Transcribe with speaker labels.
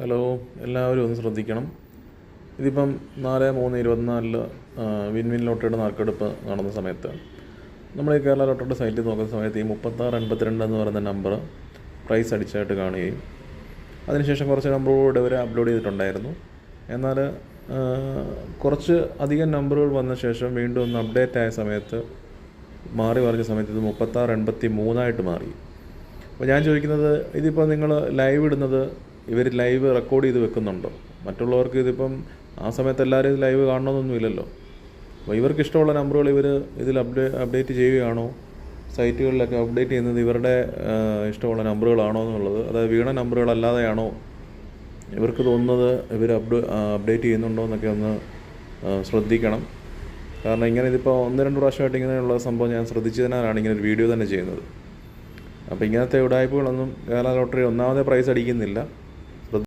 Speaker 1: Hello എല്ലാവരും ഒന്ന് ശ്രദ്ധിക്കണം. ഇതിപ്പം നാല് മൂന്ന് ഇരുപത്തിനാലിൽ വിൻവിൻ വിൻ ലോട്ടറിയുടെ നറുക്കെടുപ്പ് നടന്ന സമയത്ത്. നമ്മൾ ഈ കേരള ലോട്ടറിയുടെ സൈറ്റിൽ നോക്കുന്ന സമയത്ത് ഈ മുപ്പത്താറ് എൺപത്തിരണ്ട് എന്ന് പറയുന്ന നമ്പർ പ്രൈസ് അടിച്ചായിട്ട് കാണുകയും അതിനുശേഷം കുറച്ച് നമ്പറുകൂടെ ഇവർ അപ്ലോഡ് ചെയ്തിട്ടുണ്ടായിരുന്നു. എന്നാൽ കുറച്ച് അധികം നമ്പറുകൾ വന്ന ശേഷം വീണ്ടും ഒന്ന് അപ്ഡേറ്റ് ആയ സമയത്ത് മാറി പറഞ്ഞ സമയത്ത് ഇത് മുപ്പത്താറ് എൺപത്തി മൂന്നായിട്ട് മാറി. അപ്പോൾ ഞാൻ ചോദിക്കുന്നത് ഇതിപ്പോൾ നിങ്ങൾ ലൈവ് ഇടുന്നത് ഇവർ ലൈവ് റെക്കോർഡ് ചെയ്ത് വെക്കുന്നുണ്ടോ? മറ്റുള്ളവർക്ക് ഇതിപ്പം ആ സമയത്ത് എല്ലാവരും ഇത് ലൈവ് കാണണമെന്നൊന്നുമില്ലല്ലോ അപ്പോൾ ഇവർക്ക് ഇഷ്ടമുള്ള നമ്പറുകൾ ഇവർ ഇതിൽ അപ്ഡേ അപ്ഡേറ്റ് ചെയ്യുകയാണോ? സൈറ്റുകളിലൊക്കെ അപ്ഡേറ്റ് ചെയ്യുന്നത് ഇവരുടെ ഇഷ്ടമുള്ള നമ്പറുകളാണോ എന്നുള്ളത്. അതായത് വീണ നമ്പറുകളല്ലാതെയാണോ ഇവർക്ക് തോന്നുന്നത് ഇവർ അപ്ഡേ അപ്ഡേറ്റ് ചെയ്യുന്നുണ്ടോ എന്നൊക്കെ ഒന്ന് ശ്രദ്ധിക്കണം. കാരണം ഇങ്ങനെ ഇതിപ്പോൾ ഒന്ന് രണ്ട് പ്രാവശ്യമായിട്ട് ഇങ്ങനെയുള്ള സംഭവം ഞാൻ ശ്രദ്ധിച്ചതിനാലാണ് ഇങ്ങനെ ഒരു വീഡിയോ തന്നെ ചെയ്യുന്നത്. അപ്പോൾ ഇങ്ങനത്തെ ഉടായ്പകളൊന്നും കേരള ലോട്ടറി ഒന്നാമതേ പ്രൈസ് അടിക്കുന്നില്ല.